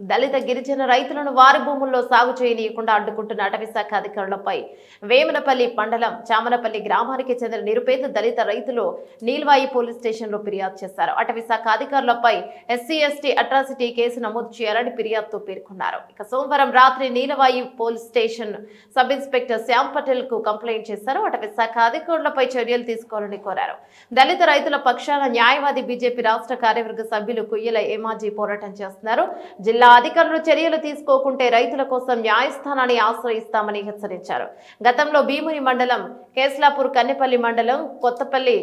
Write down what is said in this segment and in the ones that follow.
దళిత గిరిజన రైతులను వారి భూముల్లో సాగు చేయనీయకుండా అడ్డుకుంటున్న అటవీశాఖ అధికారులపై వేమనపల్లి మండలం చామనపల్లి గ్రామానికి చెందిన నిరుపేద దళిత రైతులు నీల్వాయి పోలీస్ స్టేషన్లో ఫిర్యాదు చేశారు. అటవీశాఖ అధికారులపై ఎస్సీ ఎస్టీ అట్రాసిటీ కేసు నమోదు చేయాలని ఫిర్యాదుతో పేర్కొన్నారు. ఇక సోమవారం రాత్రి Neelavayi police station sub inspector Shyam పటేల్కు complaint చేశారు. అటవీశాఖ అధికారులపై చర్యలు తీసుకోవాలని కోరారు. దళిత రైతుల పక్షాన న్యాయవాది బీజేపీ రాష్ట్ర కార్యవర్గ సభ్యులు కుయ్యల ఏమాజీ పోరాటం చేస్తున్నారు. జిల్లా అధికారులు చర్యలు తీసుకోకుంటే రైతుల కోసం న్యాయస్థానాన్ని ఆశ్రయిస్తామని హెచ్చరించారు. గతంలో భీముని మండలం కేస్లాపూర్ కన్నెపల్లి మండలం కొత్తపల్లి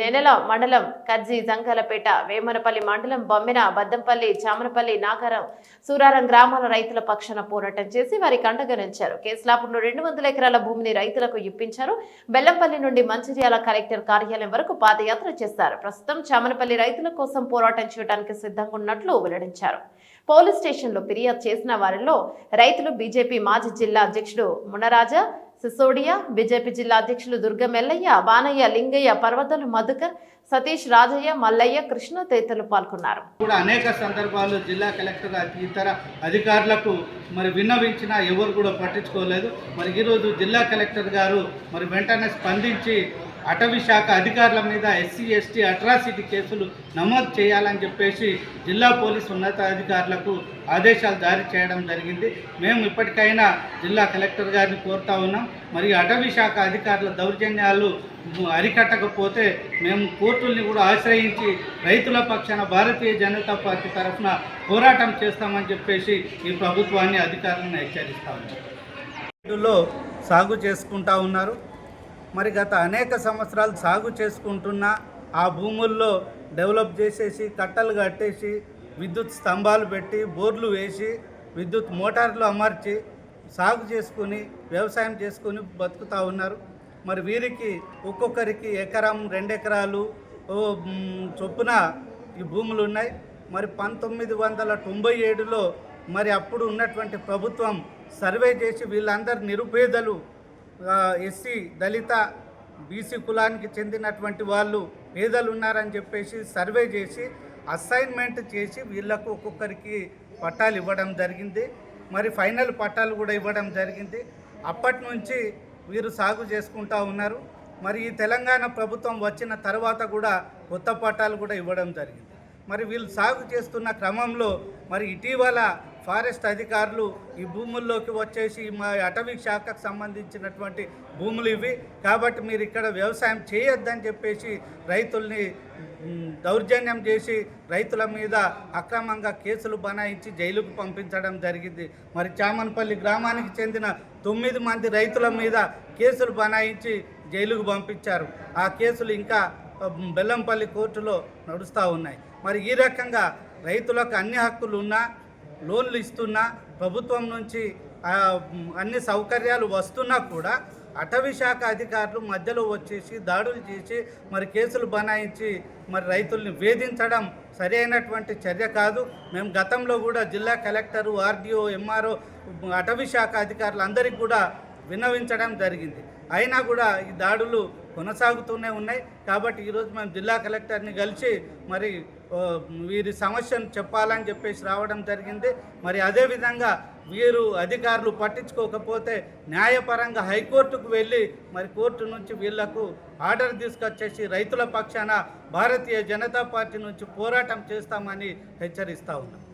నెనెల మండలం కర్జీ జంకాలపేట వేమనపల్లి మండలం బొమ్మిన బద్దంపల్లి చామనపల్లి నాగరం సూరారం గ్రామాల రైతుల పక్షాన పోరాటం చేసి వారికి అండగా కేసులాపూర్లో రెండు వందల ఎకరాల భూమిని రైతులకు ఇప్పించారు. బెల్లంపల్లి నుండి మంచిర్యాల కలెక్టర్ కార్యాలయం వరకు పాదయాత్ర చేశారు. ప్రస్తుతం చామనపల్లి రైతుల కోసం పోరాటం చేయడానికి సిద్ధంగా ఉన్నట్లు వెల్లడించారు. పోలీస్ స్టేషన్లో ఫిర్యాదు చేసిన వారిలో రైతులు బీజేపీ మాజీ జిల్లా అధ్యక్షుడు మునరాజా సిసోడియా బీజేపీ జిల్లా అధ్యక్షులు దుర్గం ఎల్లయ్య బానయ్య లింగయ్య పర్వతలు మధుకర్ సతీష్ రాజయ్య మల్లయ్య కృష్ణ తదితరులు పాల్గొన్నారు. కూడా అనేక సందర్భాల్లో జిల్లా కలెక్టర్ ఇతర అధికారులకు మరి విన్నవించినా ఎవరు కూడా పట్టించుకోలేదు. మరి ఈరోజు జిల్లా కలెక్టర్ గారు మరి వెంటనే స్పందించి అటవీ శాఖ అధికారుల మీద ఎస్సీ ఎస్టీ అట్రాసిటీ కేసులు నమోదు చేయాలని చెప్పేసి జిల్లా పోలీసు ఉన్నతాధికారులకు ఆదేశాలు జారీ చేయడం జరిగింది. మేము ఇప్పటికైనా జిల్లా కలెక్టర్ గారిని కోరుతా ఉన్నాం. మరియు అటవీ శాఖ అధికారుల దౌర్జన్యాలు అరికట్టకపోతే మేము కోర్టుల్ని కూడా ఆశ్రయించి రైతుల పక్షాన భారతీయ జనతా పార్టీ తరఫున పోరాటం చేస్తామని చెప్పేసి ఈ ప్రభుత్వాన్ని అధికారులను హెచ్చరిస్తా ఉన్నాం. సాగు చేసుకుంటా ఉన్నారు. మరి గత అనేక సంవత్సరాలు సాగు చేసుకుంటున్న ఆ భూముల్లో డెవలప్ చేసేసి కట్టలు కట్టేసి విద్యుత్ స్తంభాలు పెట్టి బోర్లు వేసి విద్యుత్ మోటార్లు అమర్చి సాగు చేసుకుని వ్యవసాయం చేసుకుని బతుకుతూ ఉన్నారు. మరి వీరికి ఒక్కొక్కరికి ఎకరం రెండు ఎకరాలు చొప్పున ఈ భూములు ఉన్నాయి. మరి పంతొమ్మిది వందల తొంభై ఏడులో మరి అప్పుడు ఉన్నటువంటి ప్రభుత్వం సర్వే చేసి వీళ్ళందరు నిరుపేదలు ఎస్సీ దళిత బీసీ కులానికి చెందినటువంటి వాళ్ళు పేదలు ఉన్నారని చెప్పేసి సర్వే చేసి అసైన్మెంట్ చేసి వీళ్ళకు ఒక్కొక్కరికి పట్టాలు ఇవ్వడం జరిగింది. మరి ఫైనల్ పట్టాలు కూడా ఇవ్వడం జరిగింది. అప్పటి నుంచి వీరు సాగు చేసుకుంటా ఉన్నారు. మరి ఈ తెలంగాణ ప్రభుత్వం వచ్చిన తర్వాత కూడా కొత్త పట్టాలు కూడా ఇవ్వడం జరిగింది. మరి వీళ్ళు సాగు చేస్తున్న క్రమంలో మరి ఇటీవల ఫారెస్ట్ అధికారులు ఈ భూముల్లోకి వచ్చేసి మా అటవీ శాఖకు సంబంధించినటువంటి భూములు ఇవి. కాబట్టి మీరు ఇక్కడ వ్యవసాయం చేయొద్దని చెప్పేసి రైతుల్ని దౌర్జన్యం చేసి రైతుల మీద అక్రమంగా కేసులు బనాయించి జైలుకు పంపించడం జరిగింది. మరి చామన్పల్లి గ్రామానికి చెందిన తొమ్మిది మంది రైతుల మీద కేసులు బనాయించి జైలుకు పంపించారు. ఆ కేసులు ఇంకా బెల్లంపల్లి కోర్టులో నడుస్తూ ఉన్నాయి. మరి ఈ రకంగా రైతులకు అన్ని హక్కులు ఉన్నా లోన్లు ఇస్తున్నా ప్రభుత్వం నుంచి అన్ని సౌకర్యాలు వస్తున్నా కూడా అటవీ శాఖ అధికారులు మధ్యలో వచ్చేసి దాడులు చేసి మరి కేసులు బనాయించి మరి రైతుల్ని వేధించడం సరైనటువంటి చర్య కాదు. మేము గతంలో కూడా జిల్లా కలెక్టరు ఆర్డీఓ ఎంఆర్ఓ అటవీ శాఖ అధికారులు అందరికీ కూడా విన్నవించడం జరిగింది. అయినా కూడా ఈ దాడులు కొనసాగుతూనే ఉన్నాయి. కాబట్టి ఈరోజు మేము జిల్లా కలెక్టర్ని కలిసి మరి వీరి సమస్యను చెప్పాలని చెప్పేసి రావడం జరిగింది. మరి అదేవిధంగా వీరు అధికారులు పట్టించుకోకపోతే న్యాయపరంగా హైకోర్టుకు వెళ్ళి మరి కోర్టు నుంచి వీళ్ళకు ఆర్డర్ తీసుకొచ్చేసి రైతుల పక్షాన భారతీయ జనతా పార్టీ నుంచి పోరాటం చేస్తామని హెచ్చరిస్తా ఉన్నాం.